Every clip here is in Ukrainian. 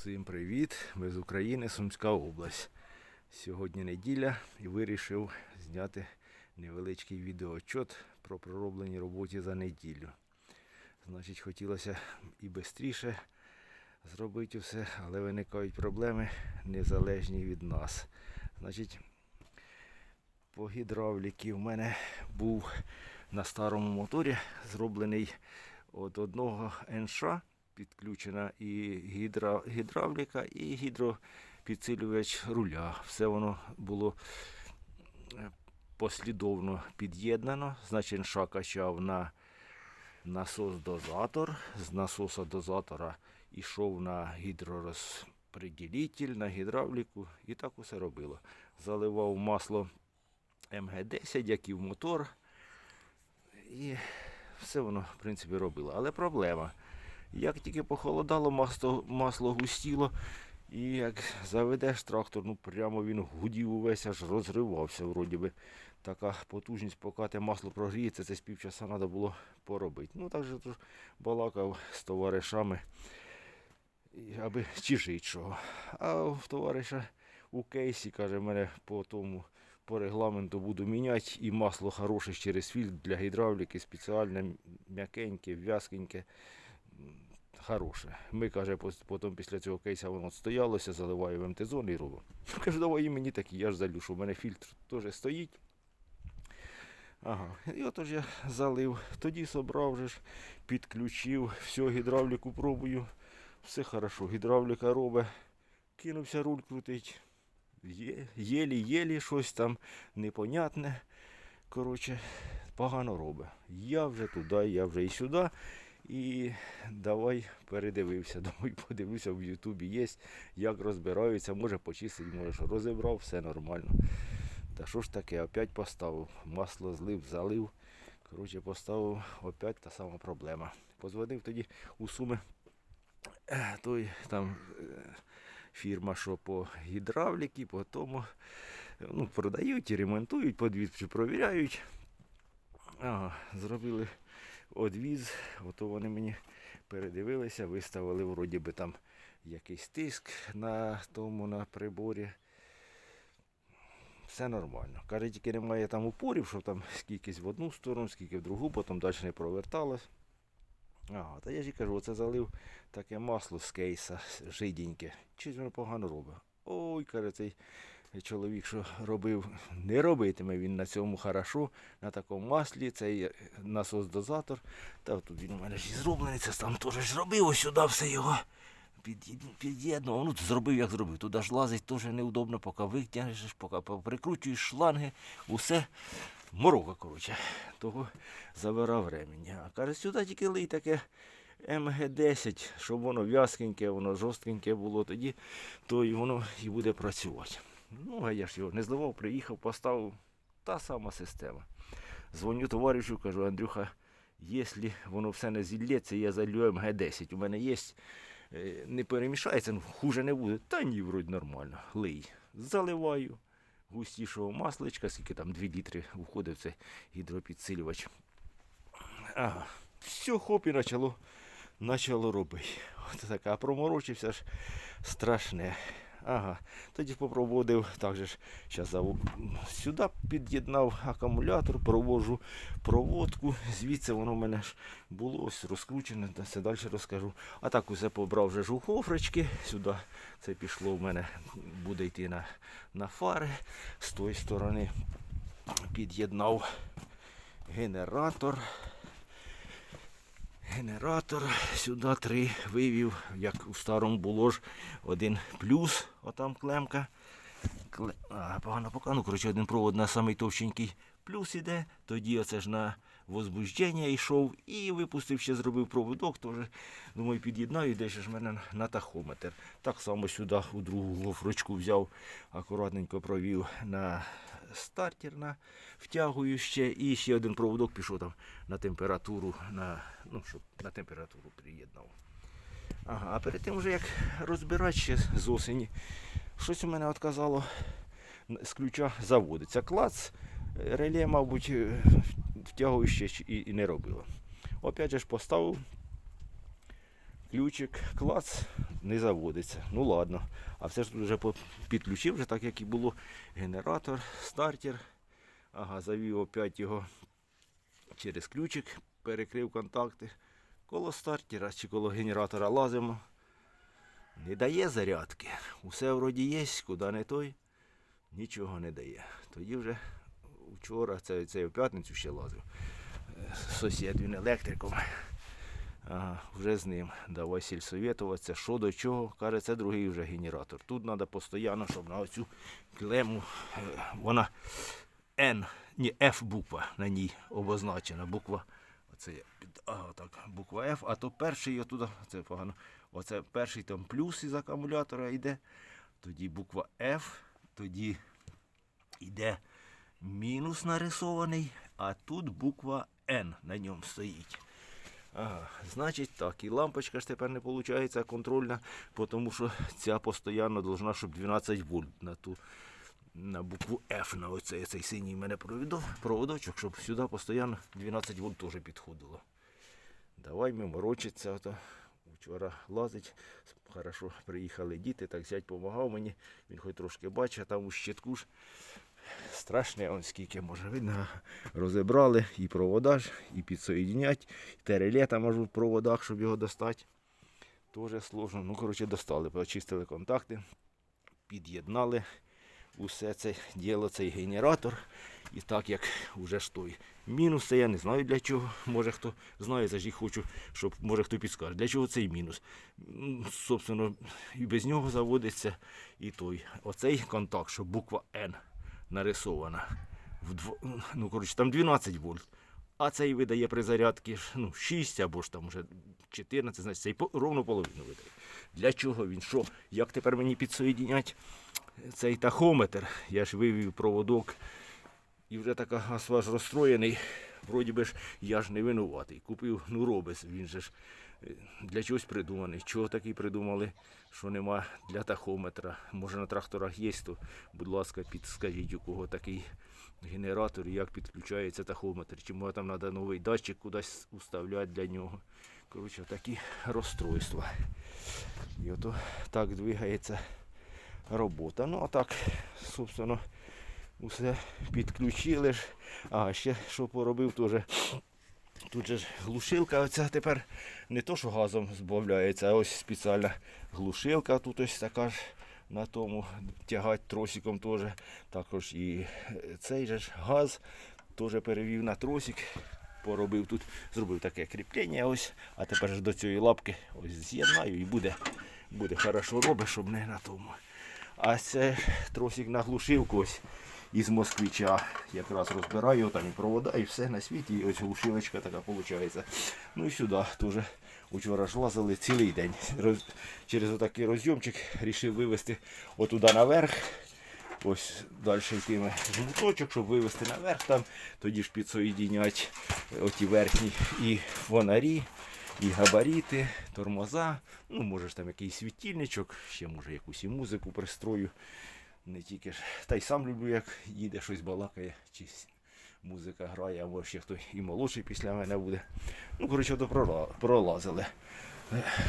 Всім привіт! Ми з України, Сумська область. Сьогодні неділя і вирішив зняти невеличкий відеоотчет про пророблені роботі за неділю. Значить, хотілося і швидше зробити все, але виникають проблеми незалежні від нас. Значить, по гідравліки в мене був на старому моторі зроблений від одного НШ підключена і гідра, гідравліка, і гідропідсилювач руля. Все воно було е, послідовно під'єднано. Значить, НШ качав на насос-дозатор. З насоса-дозатора йшов на гідророзпреділитель, на гідравліку, і так усе робило. Заливав масло МГ-10, як і в мотор. І все воно, в принципі, робило. Але проблема. Як тільки похолодало, масло, масло густіло, і як заведеш трактор, ну прямо він гудів увесь, аж розривався. Вроді би. Така потужність, поки масло прогріється, це з півчаса треба було поробити. Ну так же тож балакав з товаришами, аби чи жить чого. А в товариша у кейсі, каже, мене по тому по регламенту буду міняти, і масло хороше через фільтр для гідравліки, спеціальне, м'якеньке, в'язкеньке хороше. Ми, каже, потім після цього кейса воно стоялося, заливаю в МТ-зон і робимо. Каже, давай і мені такі, я ж залю, що в мене фільтр теж стоїть. Ага, і отож я залив. Тоді собрав же ж, підключив, все, гідравліку пробую. Все хорошо, гідравліка робить. Кинувся руль крутить. Єлі-єлі щось там непонятне. Коротше, погано робить. Я вже туди, я вже і сюди. І давай передивився. Думаю, подивився в Ютубі є, як розбираються, може почистити, може що розібрав, все нормально. Та що ж таке, опять поставив. Масло злив, залив. Коротше, поставив, опять та сама проблема. Позвонив тоді у Суми той там е, фірма, що по гідравліки, по тому ну, продають і ремонтують, подвідчі провіряють. Ага, зробили одвіз, ото вони мені передивилися, виставили вроді би там якийсь тиск на тому на приборі. Все нормально. Каже, тільки немає там упорів, щоб там скількись в одну сторону, скільки в другу, потім далі не проверталось. Ага, та я ж і кажу, оце залив таке масло з кейса жиденьке. Щось воно погано робить. Ой, каже, цей чоловік, що робив, не робитиме він на цьому хорошо, на такому маслі, цей насос-дозатор. Та тут він у мене ж і зроблений, це там теж ж ось сюди все його. Під'єд- Під'єднував, ну зробив, як зробив. Туди ж лазить теж неудобно, поки витягнеш, поки прикручуєш шланги, усе морока, коротше. Того забирав ремінь. А каже, сюди тільки лий таке МГ-10, щоб воно в'язкеньке, воно жорсткеньке було, тоді то і воно і буде працювати. Ну, а я ж його не зливав, приїхав, поставив та сама система. Дзвоню товаришу, кажу, Андрюха, якщо воно все не зілється, я залью МГ-10. У мене є, е, не перемішається, ну, хуже не буде. Та ні, вроді нормально. Лий. Заливаю густішого масличка, скільки там 2 літри входить цей гідропідсилювач. Ага. Все, хоп, і почало, почало робити. От така, а проморочився ж страшне. Ага. Тоді попробував так же ж сюди під'єднав акумулятор, провожу проводку. Звідси воно в мене ж було ось розкручене, та все далі розкажу. А так усе побрав вже ж у хофрички. Сюди це пішло в мене, буде йти на, на фари. З тої сторони під'єднав генератор. Генератор сюди три вивів, як у старому було ж один плюс, отам клемка. Кле... А, погано пока. Ну, коротше, один провод на самий товщенький плюс іде. Тоді оце ж на возбуждення йшов і випустив, ще зробив проводок. Теж, думаю, під'єднаю, десь ж мене на тахометр. Так само сюди у другу гофрочку взяв, акуратненько провів на стартер, втягую ще. І ще один проводок пішов там на температуру, на, ну, щоб на температуру приєднав. Ага, а перед тим вже як розбирати ще з осені, щось у мене отказало з ключа заводиться. Клац, е, реле, мабуть, е, втягуюче і, і не робило. Опять же ж поставив ключик, клац, не заводиться. Ну ладно. А все ж тут вже підключив, вже так як і було. Генератор, стартер. Ага, завів опять його через ключик, перекрив контакти. Коло стартера чи коло генератора лазимо. Не дає зарядки. Усе вроді є, куди не той, нічого не дає. Тоді вже вчора, це, це в п'ятницю ще лазив. е, Сусід він електриком. Ага, вже з ним. Давай сільсовєтуватися, що до чого. Каже, це другий вже генератор. Тут треба постійно, щоб на оцю клему, е, вона N, ні, F буква на ній обозначена. Буква. Оце я під, ага, так, буква F, а то перший отуда, це погано. Оце перший там плюс із акумулятора йде. Тоді буква F, тоді йде мінус нарисований, а тут буква N на ньому стоїть. Ага, значить так, і лампочка ж тепер не виходить контрольна, тому що ця постійно должна, щоб 12 вольт на ту на букву F, на оцей, цей синій мене провідок, проводочок, щоб сюди постійно 12 вольт теж підходило. Давай ми морочиться. Ото. Вчора лазить. Хорошо, приїхали діти, так зять допомагав мені. Він хоч трошки бачить, а там у щитку ж страшне, он скільки може видно. Розібрали і провода і підсоєднять, і тереле там аж проводах, щоб його достати. Тоже сложно. Ну, коротше, достали, почистили контакти, під'єднали усе це діло, цей генератор. І так як вже ж той мінус, це я не знаю для чого. Може хто знає, це ж хочу, щоб може хто підскаже. Для чого цей мінус? Собственно, і без нього заводиться і той. Оцей контакт, що буква N нарисована. Вдво... Ну, коротше, там 12 вольт. А цей видає при зарядці ну, 6 або ж там вже 14, значить цей ровно половину видає. Для чого він? Що? Як тепер мені підсоєдінять цей тахометр? Я ж вивів проводок і вже така газ розстроєний. Вроді би ж я ж не винуватий. Купив ну робес, він же ж для чогось придуманий. Чого такий придумали, що нема для тахометра. Може на тракторах є, то, будь ласка, підскажіть, у кого такий генератор, як підключається тахометр. Чи може там треба новий датчик кудись уставляти для нього. Коротше, такі розстройства. І ото так двигається робота. Ну а так, собственно, усе підключили. А ще що поробив теж. Тут же ж глушилка оця тепер не то, що газом збавляється, а ось спеціальна глушилка. Тут ось така ж на тому тягать тросиком теж. Також і е, цей же ж газ теж перевів на тросик. Поробив тут, зробив таке кріплення ось, а тепер ж до цієї лапки ось з'єднаю і буде, буде хорошо робить, щоб не на тому. А це тросик на глушилку ось із москвича. Якраз розбираю там і провода, і все на світі. І ось глушилочка така виходить. Ну і сюди теж учора ж лазили цілий день. Роз- Через отакий розйомчик вирішив вивезти отуда наверх. Ось далі йтиме жмуточок, щоб вивезти наверх там, тоді ж підсоєдінять оті верхні і фонарі, і габаріти, тормоза. Ну, може ж там якийсь світильничок, ще може якусь і музику пристрою. Не тільки ж. Та й сам люблю, як їде щось балакає, чи музика грає, або ще хто і молодший після мене буде. Ну, коротше, то пролазили.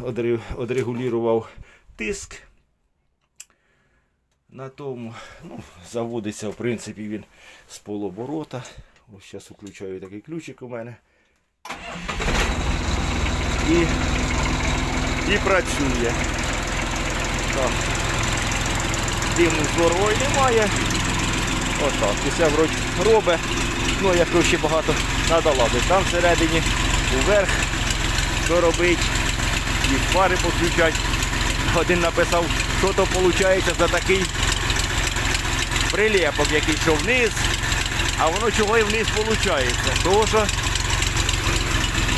Одре- Одрегулював тиск на тому. Ну, заводиться, в принципі, він з полоборота. Ось зараз включаю такий ключик у мене. І, і працює. Так. Диму здорової немає. Отак. Усе вроді робить. Ну, якщо ще багато треба ладити. Там всередині уверх робить. І фари підключать. Один написав, що то виходить за такий прилепок, який що вниз, а воно чого і вниз виходить. Того що,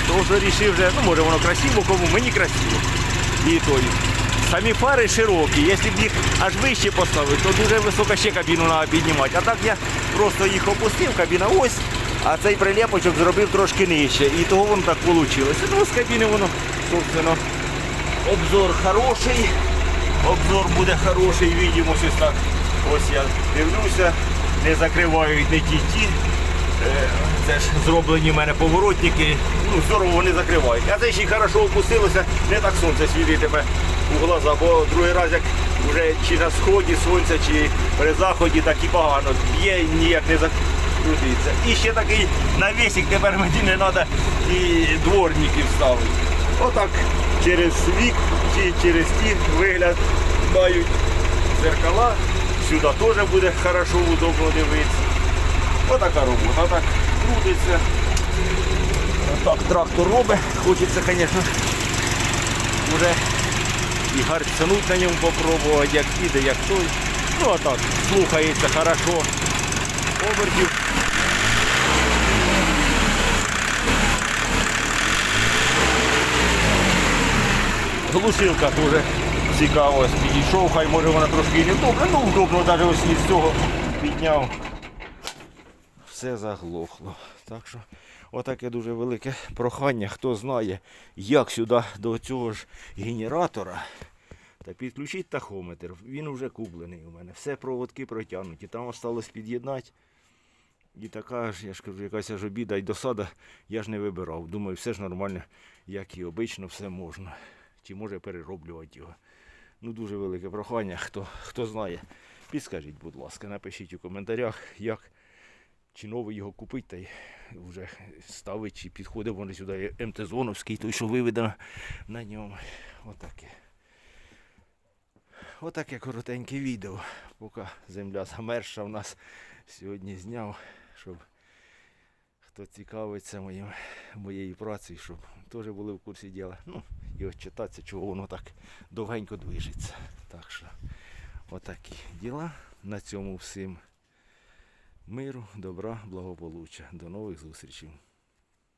того що рішив вже, ну може воно красиво, кому мені красиво. І той. Самі фари широкі, якщо б їх аж вище поставити, то дуже високо ще кабіну треба піднімати. А так я просто їх опустив, кабіна ось, а цей прилепочок зробив трошки нижче. І того воно так вийшло. Ну, з кабіни воно, собственно, обзор хороший. Обзор буде хороший, видимо, щось так. Ось я дивлюся, не закривають не ті ті Е, Це ж зроблені в мене поворотники, ну здорово вони закривають. А це ще й хорошо опустилося, не так сонце світитиме у глаза, бо другий раз як вже чи на сході сонця, чи при заході так і погано б'є, ніяк не закрутиться. І ще такий навісик, тепер мені не треба і дворників ставити. Отак через вік чи через ті вигляд мають зеркала. Сюди теж буде хорошо, удобно дивитися. Отака робота, так крутиться. Так трактор робить. Хочеться, звісно, вже і гарцануть на ньому попробувати, як іде, як той. Ну а так, слухається хорошо. Обертів. Глушилка теж цікаво, підійшов, хай може вона трошки і не добре, ну вдобно навіть ось із цього підняв все заглохло. Так що отаке дуже велике прохання. Хто знає, як сюди до цього ж генератора. Та підключіть тахометр. Він вже куплений у мене. Все проводки протягнуті. Там осталось під'єднати. І така ж, я ж кажу, якась аж обіда і досада, я ж не вибирав. Думаю, все ж нормально, як і обично, все можна. Чи може перероблювати його. Ну, дуже велике прохання. Хто, хто знає, підскажіть, будь ласка, напишіть у коментарях, як чи новий його купить та й вже ставить, чи підходить вони сюди МТ-зоновський, той, що виведено на ньому. Отаке. Отаке коротеньке відео. Поки земля замерша в нас сьогодні зняв, щоб хто цікавиться моїм, моєю працею, щоб теж були в курсі діла. Ну, і от читатися, чого воно так довгенько движеться. Так що, отакі діла. На цьому всім миру, добра, благополуччя. До нових зустрічей.